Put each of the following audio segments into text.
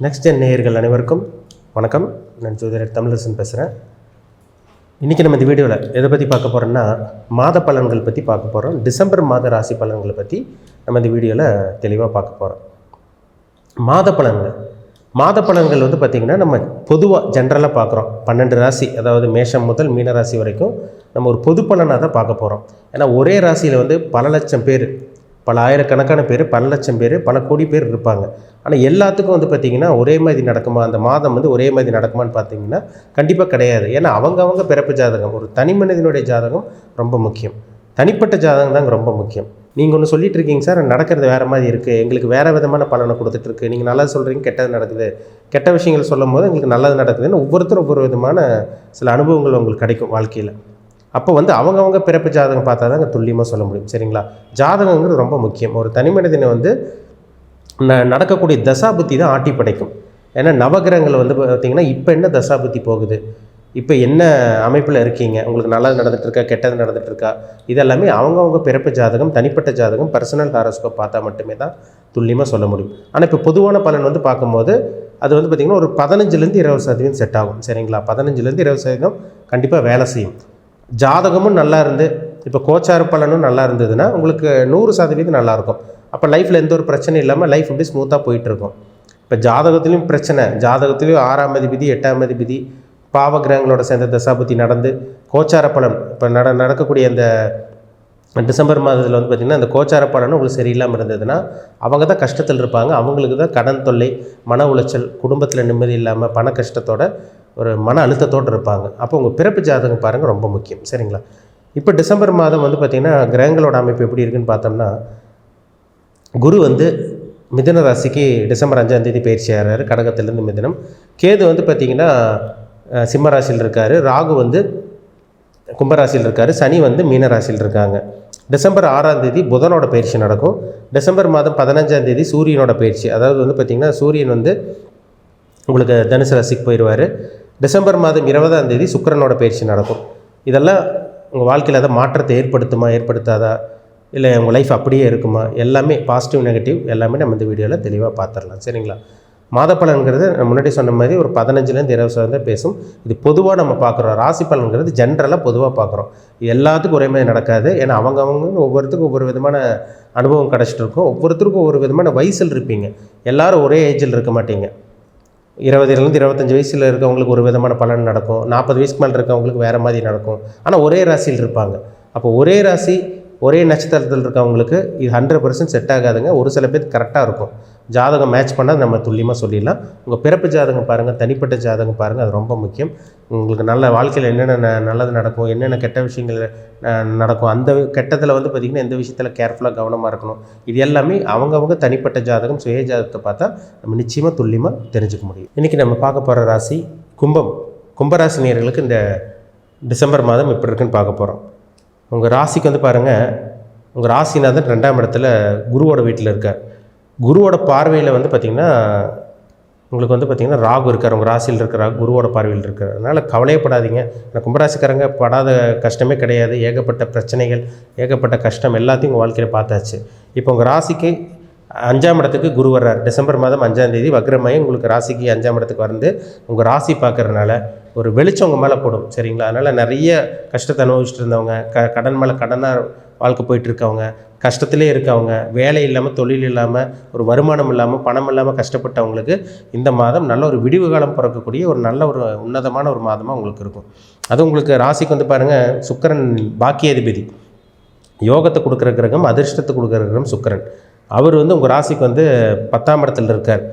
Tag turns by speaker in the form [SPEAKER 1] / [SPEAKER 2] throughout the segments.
[SPEAKER 1] Next என் நேயர்கள் அனைவருக்கும் வணக்கம். நான் ஜோதிடர் தமிழரசன் பேசுகிறேன் இன்றைக்கி நம்ம இந்த வீடியோவில் எதை பற்றி பார்க்க போகிறோம்னா மாத பலன்கள் பற்றி பார்க்க போகிறோம் டிசம்பர் மாத ராசி பலன்களை பற்றி நம்ம இந்த வீடியோவில் தெளிவாக பார்க்க போகிறோம் மாத பலன்கள். மாத பலன்கள் வந்து பார்த்திங்கன்னா நம்ம பொதுவாக ஜென்ரலாக பார்க்குறோம். பன்னெண்டு ராசி அதாவது மேஷம் முதல் மீன ராசி வரைக்கும் நம்ம ஒரு பொது பலனாக தான் பார்க்க போகிறோம் ஏன்னா ஒரே ராசியில் வந்து பல லட்சம் பேர் பல ஆயிரக்கணக்கான பேர் பல லட்சம் பேர் பல கோடி பேர் இருப்பாங்க. ஆனால் எல்லாத்துக்கும் வந்து பார்த்திங்கன்னா ஒரே மாதிரி நடக்குமா? அந்த மாதம் வந்து ஒரே மாதிரி நடக்குமான்னு பார்த்தீங்கன்னா கண்டிப்பாக கிடையாது. ஏன்னா அவங்கவங்க பிறப்பு ஜாதகம் ஒரு தனி மனிதனுடைய ஜாதகம் ரொம்ப முக்கியம். தனிப்பட்ட ஜாதகம் தாங்க ரொம்ப முக்கியம். நீங்கள் ஒன்று சொல்லிட்டு இருக்கீங்க சார் நடக்கிறது வேறு மாதிரி இருக்குது எங்களுக்கு வேறு விதமான பலனை கொடுத்துட்ருக்கு நீங்கள் நல்லது சொல்கிறீங்க கெட்டது நடக்குது. கெட்ட விஷயங்கள் சொல்லும் போது எங்களுக்கு நல்லது நடக்குதுன்னு ஒவ்வொருத்தரும் ஒவ்வொரு விதமான சில அனுபவங்கள் உங்களுக்கு கிடைக்கும் வாழ்க்கையில். அப்போ வந்து அவங்கவங்க பிறப்பு ஜாதகம் பார்த்தா தான் துல்லியமாக சொல்ல முடியும். சரிங்களா? ஜாதகங்கிறது ரொம்ப முக்கியம். ஒரு தனி மனிதனை வந்து ந நடக்கக்கூடிய தசாபுத்தி தான் ஆட்டி படைக்கும். ஏன்னா நவகிரகங்கள் வந்து பார்த்திங்கன்னா இப்போ என்ன தசாபுத்தி போகுது? இப்போ என்ன அமைப்பில் இருக்கீங்க? உங்களுக்கு நல்லது நடந்துகிட்ருக்கா கெட்டது நடந்துகிட்ருக்கா இதெல்லாமே அவங்கவுங்க பிறப்பு ஜாதகம் தனிப்பட்ட ஜாதகம் பர்சனல் ஹாரோஸ்கோப் பார்த்தா மட்டுமே தான் துல்லியமாக சொல்ல முடியும். ஆனால் இப்போ பொதுவான பலன் வந்து பார்க்கும்போது அது வந்து பார்த்திங்கன்னா ஒரு பதினஞ்சுலேருந்து இருபது சதவீதம் செட் ஆகும். சரிங்களா? பதினஞ்சுலேருந்து இருபது சதவீதம் கண்டிப்பாக வேலை செய்யும். ஜாதகமும் நல்லா இருந்து இப்போ கோச்சார பலனும் நல்லா இருந்ததுன்னா உங்களுக்கு நூறு சதவீதம் நல்லாயிருக்கும் அப்போ லைஃப்பில் எந்த ஒரு பிரச்சனையும் இல்லாமல் லைஃப் அப்படி ஸ்மூத்தாக போயிட்டுருக்கும் இப்போ ஜாதகத்துலேயும் பிரச்சனை ஜாதகத்துலேயும் ஆறாம் அதிபதி எட்டாம் அதிபதி பாவகிரகங்களோட சேர்ந்த தசாபதி நடந்து கோச்சார பலன் இப்போ நட நடக்கக்கூடிய அந்த டிசம்பர் மாதத்தில் வந்து பார்த்திங்கன்னா அந்த கோச்சார பலனும் உங்களுக்கு சரியில்லாமல் இருந்ததுன்னா அவங்க தான் கஷ்டத்தில் இருப்பாங்க. அவங்களுக்கு தான் கடன் தொல்லை மன உளைச்சல் குடும்பத்தில் நிம்மதி இல்லாமல் பண கஷ்டத்தோட ஒரு மன அழுத்தத்தோடு இருப்பாங்க. அப்போ உங்கள் பிறப்பு ஜாதகம் பாருங்கள் ரொம்ப முக்கியம். சரிங்களா? இப்போ டிசம்பர் மாதம் வந்து பார்த்திங்கன்னா கிரகங்களோட அமைப்பு எப்படி இருக்குன்னு பார்த்தோம்னா குரு வந்து மிதுன ராசிக்கு டிசம்பர் அஞ்சாம் தேதி பயிற்சி ஆகிறாரு கடகத்திலேருந்து மிதனம். கேது வந்து பார்த்திங்கன்னா சிம்மராசியில் சிம்ம ராசியில் இருக்கார். ராகு வந்து கும்பராசியில் இருக்கார். சனி வந்து மீனராசியில் இருக்காங்க. டிசம்பர் ஆறாம் தேதி புதனோட பயிற்சி நடக்கும். டிசம்பர் மாதம் பதினஞ்சாம் தேதி சூரியனோட பயிற்சி. அதாவது வந்து பார்த்திங்கன்னா சூரியன் வந்து உங்களுக்கு தனுசு ராசிக்கு போயிடுவார் டிசம்பர் மாதம் இருபதாம் தேதி சுக்கரனோட பயிற்சி நடக்கும். இதெல்லாம் உங்கள் வாழ்க்கையில் அதை மாற்றத்தை ஏற்படுத்துமா ஏற்படுத்தாதா? இல்லை உங்கள் லைஃப் அப்படியே இருக்குமா? எல்லாமே பாசிட்டிவ் நெகட்டிவ் எல்லாமே நம்ம இந்த வீடியோவில் தெளிவாக பார்த்துடலாம் சரிங்களா? மாத பலன்கிறது நான் முன்னாடி சொன்ன மாதிரி ஒரு பதினஞ்சுலேருந்து இருபது சதவீதம் பேசும். இது பொதுவாக நம்ம பார்க்குறோம் ராசி பலன்கிறது ஜென்ரலாக பொதுவாக பார்க்குறோம் எல்லாத்துக்கும் ஒரே மாதிரி நடக்காது. ஏன்னா அவங்கவுங்க ஒவ்வொருத்தருக்கும் ஒவ்வொரு விதமான அனுபவம் கிடச்சிட்டு இருக்கும். ஒவ்வொருத்தருக்கும் ஒவ்வொரு விதமான வயசில் இருப்பீங்க. எல்லோரும் ஒரே ஏஜில் இருக்க மாட்டீங்க. இருபதுலேருந்து இருபத்தஞ்சி வயசில் இருக்கவங்களுக்கு ஒரு விதமான பலன் நடக்கும். நாற்பது வயசுக்கு மேலே இருக்கவங்களுக்கு வேறு மாதிரி நடக்கும். ஆனால் ஒரே ராசியில் இருப்பாங்க. அப்போ ஒரே ராசி ஒரே நட்சத்திரத்தில் இருக்கவங்களுக்கு இது ஹண்ட்ரட் பர்சன்ட் செட் ஆகாதுங்க. ஒரு சில பேர் கரெக்டாக இருக்கும். ஜாதகம் மேட்ச் பண்ணால் நம்ம துல்லியமாக சொல்லிடலாம். உங்கள் பிறப்பு ஜாதகம் பாருங்கள் தனிப்பட்ட ஜாதகம் பாருங்கள் அது ரொம்ப முக்கியம். உங்களுக்கு நல்ல வாழ்க்கையில் என்னென்ன ந- நல்லது நடக்கும் என்னென்ன கெட்ட விஷயங்கள் நடக்கும் அந்த கெட்டத்தில் வந்து பார்த்திங்கன்னா எந்த விஷயத்தில் கேர்ஃபுல்லாக கவனமாக இருக்கணும். இது எல்லாமே அவங்கவங்க தனிப்பட்ட ஜாதகம் சுய ஜாதகத்தை பார்த்தா நம்ம நிச்சயமாக துல்லியமாக தெரிஞ்சுக்க முடியும். இன்றைக்கி நம்ம பார்க்க போகிற ராசி கும்பம். கும்பராசி நேர்களுக்கு இந்த டிசம்பர் மாதம் எப்படி இருக்குன்னு பார்க்க போகிறோம் உங்கள் ராசிக்கு வந்து பாருங்கள் உங்கள் ராசிநாதன் ரெண்டாம் இடத்துல குருவோட வீட்டில் இருக்கார். குருவோட பார்வையில் வந்து பார்த்திங்கன்னா உங்களுக்கு வந்து பார்த்திங்கன்னா ராகு இருக்கார் உங்கள் ராசியில் இருக்கிற குருவோட பார்வையில் இருக்கிற அதனால் கவலையப்படாதீங்க. நான் கும்பராசிக்காரங்க படாத கஷ்டமே கிடையாது. ஏகப்பட்ட பிரச்சனைகள் ஏகப்பட்ட கஷ்டம் எல்லாத்தையும் உங்கள் வாழ்க்கையில் பார்த்தாச்சு. இப்போ உங்கள் ராசிக்கு அஞ்சாம் இடத்துக்கு குரு வர்றார். டிசம்பர் மாதம் அஞ்சாம் தேதி வக்ரமாயி உங்களுக்கு ராசிக்கு அஞ்சாம் இடத்துக்கு வந்து உங்கள் ராசி பார்க்குறதுனால ஒரு வெளிச்சம் உங்கள் மேலே போடும். சரிங்களா? அதனால் நிறைய கஷ்டத்தை அனுபவிச்சுட்டு இருந்தவங்க க கடன் மேலே கடனாக வாழ்க்கை போயிட்டுருக்கவங்க கஷ்டத்திலே இருக்கவங்க வேலை இல்லாமல் தொழில் இல்லாமல் ஒரு வருமானம் இல்லாமல் பணம் இல்லாமல் கஷ்டப்பட்டவங்களுக்கு இந்த மாதம் நல்ல ஒரு விடிவு காலம் பிறக்கக்கூடிய ஒரு நல்ல ஒரு உன்னதமான ஒரு மாதமாக உங்களுக்கு இருக்கும். அது உங்களுக்கு ராசிக்கு வந்து பாருங்கள் சுக்கரன் பாக்கியாதிபதி. யோகத்தை கொடுக்குற கிரகம் அதிர்ஷ்டத்தை கொடுக்குற கிரகம் சுக்கரன். அவர் வந்து உங்கள் ராசிக்கு வந்து பத்தாம் இடத்துல இருக்கார்.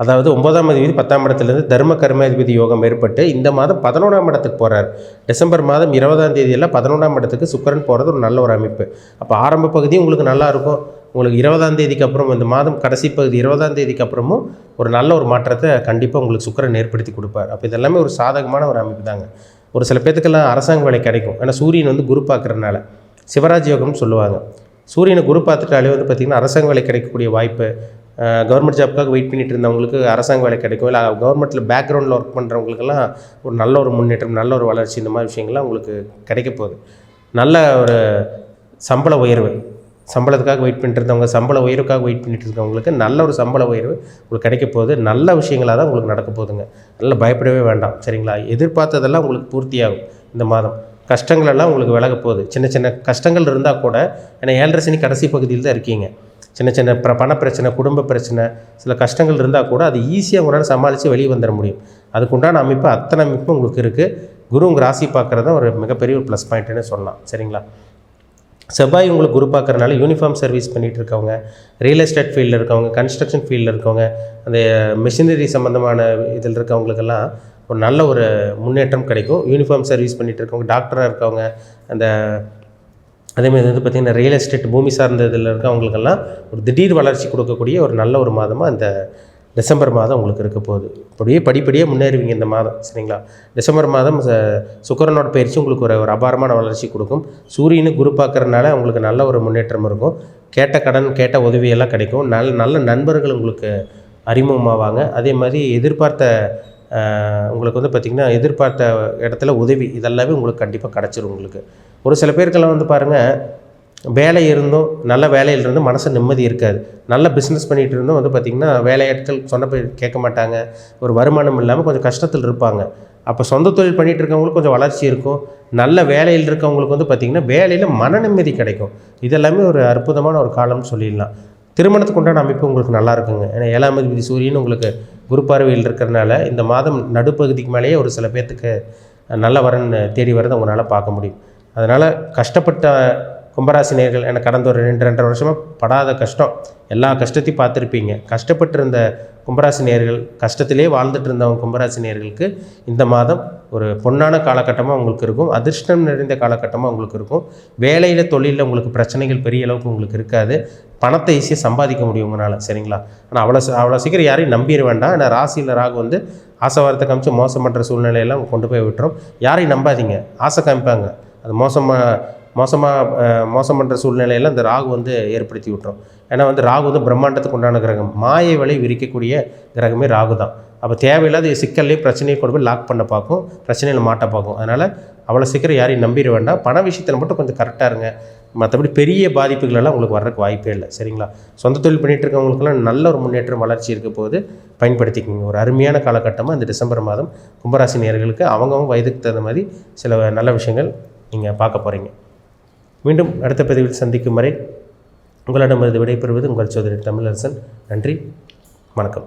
[SPEAKER 1] அதாவது ஒன்பதாம் அதிபதி பத்தாம் இடத்துலேருந்து தர்ம கர்மாதிபதி யோகம் ஏற்பட்டு இந்த மாதம் பதினோராம் இடத்துக்கு போகிறார் டிசம்பர் மாதம் இருபதாம் தேதியெல்லாம் பதினொன்றாம் இடத்துக்கு சுக்கரன் போகிறது ஒரு நல்ல ஒரு அமைப்பு. அப்போ ஆரம்ப பகுதி உங்களுக்கு நல்லாயிருக்கும் உங்களுக்கு இருபதாம் தேதிக்கு அப்புறம் இந்த மாதம் கடைசி பகுதி இருபதாம் தேதிக்கு அப்புறமும் ஒரு நல்ல ஒரு மாற்றத்தை கண்டிப்பாக உங்களுக்கு சுக்கிரன் ஏற்படுத்தி கொடுப்பார். அப்போ இதெல்லாமே ஒரு சாதகமான ஒரு அமைப்பு தாங்க. ஒரு சில பேத்துக்கெல்லாம் அரசாங்க வேலை கிடைக்கும். ஏன்னா சூரியன் வந்து குரு பார்க்கறதுனால சிவராஜ் யோகம்னு சொல்லுவாங்க. சூரியனை குரு பார்த்துட்டாலே வந்து பார்த்திங்கன்னா அரசாங்க வேலை கிடைக்கக்கூடிய வாய்ப்பு கவர்மெண்ட் ஜாப்க்காக வெயிட் பண்ணிட்டு இருந்தவங்களுக்கு அரசாங்க வேலை கிடைக்கும். இல்லை கவர்மெண்ட்டில் பேக்ரவுண்டில் ஒர்க் பண்ணுறவங்களுக்கெல்லாம் ஒரு நல்ல ஒரு முன்னேற்றம் நல்ல ஒரு வளர்ச்சி இந்த மாதிரி விஷயங்கள்லாம் உங்களுக்கு கிடைக்க போகுது. நல்ல ஒரு சம்பள உயர்வு. சம்பளத்துக்காக வெயிட் பண்ணிட்டு இருந்தவங்க சம்பள உயர்வுக்காக வெயிட் பண்ணிட்டு இருக்கவங்களுக்கு நல்ல ஒரு சம்பள உயர்வு உங்களுக்கு கிடைக்க போகுது. நல்ல விஷயங்களாக தான் உங்களுக்கு நடக்க போகுதுங்க. நல்லா பயப்படவே வேண்டாம் சரிங்களா? எதிர்பார்த்ததெல்லாம் உங்களுக்கு பூர்த்தியாகும் இந்த மாதம். கஷ்டங்களெல்லாம் உங்களுக்கு விலக போகுது. சின்ன சின்ன கஷ்டங்கள் இருந்தால் கூட ஏன்னா ஏழரை சனி கடைசி பகுதியில் தான் இருக்கீங்க. சின்ன சின்ன பிர பணப்பிரச்சனை குடும்ப பிரச்சனை சில கஷ்டங்கள் இருந்தால் கூட அது ஈஸியாக உங்களால் சமாளித்து வெளியே வந்துட முடியும். அதுக்குண்டான அமைப்பு அத்தனை அமைப்பும் உங்களுக்கு இருக்குது குரு உங்கள் ராசி பார்க்குறது ஒரு மிகப்பெரிய ஒரு ப்ளஸ் பாயிண்ட்டுன்னு சொல்லலாம். சரிங்களா? செவ்வாய் உங்களுக்கு குரு பார்க்குறனால யூனிஃபார்ம் சர்வீஸ் பண்ணிகிட்டு இருக்கவங்க ரியல் எஸ்டேட் ஃபீல்டில் இருக்கவங்க கன்ஸ்ட்ரக்ஷன் ஃபீல்டில் இருக்கவங்க அந்த மிஷினரி சம்மந்தமான இதில் இருக்கவங்களுக்கெல்லாம் ஒரு நல்ல ஒரு முன்னேற்றம் கிடைக்கும். யூனிஃபார்ம் சர்வீஸ் பண்ணிகிட்டு இருக்கவங்க டாக்டராக இருக்கவங்க அந்த அதேமாதிரி வந்து பார்த்திங்கன்னா ரியல் எஸ்டேட் பூமி சார்ந்த இதில் அவங்களுக்கெல்லாம் ஒரு திடீர் வளர்ச்சி கொடுக்கக்கூடிய ஒரு நல்ல ஒரு மாதமாக அந்த டிசம்பர் மாதம் உங்களுக்கு இருக்க போகுது. அப்படியே படிப்படியாக முன்னேறுவீங்க இந்த மாதம் சரிங்களா? டிசம்பர் மாதம் ச- பயிற்சி உங்களுக்கு ஒரு ஒரு அபாரமான வளர்ச்சி கொடுக்கும். சூரியனு குரு பார்க்குறதுனால உங்களுக்கு நல்ல ஒரு முன்னேற்றம் இருக்கும். கேட்ட கடன் கேட்ட உதவியெல்லாம் கிடைக்கும். நல்ல நல்ல நண்பர்கள் உங்களுக்கு அறிமுகமாவாங்க. அதே மாதிரி எதிர்பார்த்த உங்களுக்கு வந்து பார்த்திங்கன்னா எதிர்பார்த்த இடத்துல உதவி இதெல்லாமே உங்களுக்கு கண்டிப்பாக கிடச்சிரும் உங்களுக்கு. ஒரு சில பேருக்கெல்லாம் வந்து பாருங்கள் வேலை இருந்தும் நல்ல வேலையில் இருந்தும் மனசு நிம்மதி இருக்காது. நல்ல பிஸ்னஸ் பண்ணிகிட்டு இருந்தும் வந்து பார்த்திங்கன்னா வேலையாட்கள் சொன்ன போய் கேட்க மாட்டாங்க. ஒரு வருமானம் இல்லாமல் கொஞ்சம் கஷ்டத்தில் இருப்பாங்க. அப்போ சொந்த தொழில் பண்ணிகிட்டு இருக்கவங்களுக்கு கொஞ்சம் வளர்ச்சி இருக்கும். நல்ல வேலையில் இருக்கவங்களுக்கு வந்து பார்த்திங்கன்னா வேலையில் மன நிம்மதி கிடைக்கும். இதெல்லாமே ஒரு அற்புதமான ஒரு காலம்னு சொல்லிடலாம். திருமணத்துக்கு உண்டான அமைப்பு உங்களுக்கு நல்லா இருக்குங்க. ஏன்னா ஏழாம் அதிபதி சூரியன் உங்களுக்கு குரு பார்வையில் இருக்கிறனால இந்த மாதம் நடுப்பகுதிக்கு மேலேயே ஒரு சில பேர்த்துக்கு நல்ல வரன் தேடி வரதை உங்களால் பார்க்க முடியும். அதனால் கஷ்டப்பட்ட கும்பராசி நேர்கள் எனக்கு கடந்த ஒரு ரெண்டு ரெண்டரை வருஷமாக படாத கஷ்டம். எல்லா கஷ்டத்தையும் பார்த்துருப்பீங்க. கஷ்டப்பட்டிருந்த கும்பராசினியர்கள் கும்பராசி நேர்கள் கஷ்டத்திலே வாழ்ந்துட்டு இருந்தவங்க கும்பராசி நேர்களுக்கு இந்த மாதம் ஒரு பொன்னான காலகட்டமாக உங்களுக்கு இருக்கும். அதிர்ஷ்டம் நிறைந்த காலகட்டமாக உங்களுக்கு இருக்கும். வேலையில் தொழிலில் உங்களுக்கு பிரச்சனைகள் பெரிய அளவுக்கு உங்களுக்கு இருக்காது. பணத்தை ஈஸியாக சம்பாதிக்க முடியும் உங்களால் சரிங்களா? ஆனால் அவ்வளோ அவ்வளோ சீக்கிரம் யாரையும் நம்பிட வேண்டாம். ஏன்னா ராசியில் ராகு வந்து ஆசை வாரத்தை காமிச்சு மோசம் பண்ணுற சூழ்நிலையெல்லாம் கொண்டு போய் விட்டுரும். யாரையும் நம்பாதீங்க. ஆசை காமிப்பாங்க. அது மோசமாக மோசமாக மோசம் பண்ணுற சூழ்நிலையில இந்த ராகு வந்து ஏற்படுத்தி விட்டுரும். ஏன்னா வந்து ராகு வந்து பிரம்மாண்டத்துக்கு உண்டான கிரகம். மாயை வலை விரிக்கக்கூடிய கிரகமே ராகு தான். அப்போ தேவையில்லாத சிக்கல்லையும் பிரச்சனையை கொண்டு போய் லாக் பண்ண பார்க்கும். பிரச்சனையில் மாட்ட பார்க்கும். அதனால் அவ்வளோ சீக்கிரம் யாரையும் நம்பிட வேண்டாம். பண விஷயத்தில் மட்டும் கொஞ்சம் கரெக்டாக இருங்க. மற்றபடி பெரிய பாதிப்புகளெல்லாம் உங்களுக்கு வர்றதுக்கு வாய்ப்பே இல்லை. சரிங்களா? சொந்த தொழில் பண்ணிட்டு இருக்கவங்களுக்குலாம் நல்ல ஒரு முன்னேற்றம் வளர்ச்சி இருக்க போது பயன்படுத்திக்கோங்க. ஒரு அருமையான காலகட்டமாக இந்த டிசம்பர் மாதம் கும்பராசி நேர்களுக்கு அவங்கவுங்க வயதுக்கு தகுந்த மாதிரி சில நல்ல விஷயங்கள் நீங்கள் பார்க்க போகிறீங்க மீண்டும் அடுத்த பதிவில் சந்திக்கும் வரை உங்களிடமிருந்து விடைபெறுவது உங்கள் சோதரி தமிழரசன். நன்றி. வணக்கம்.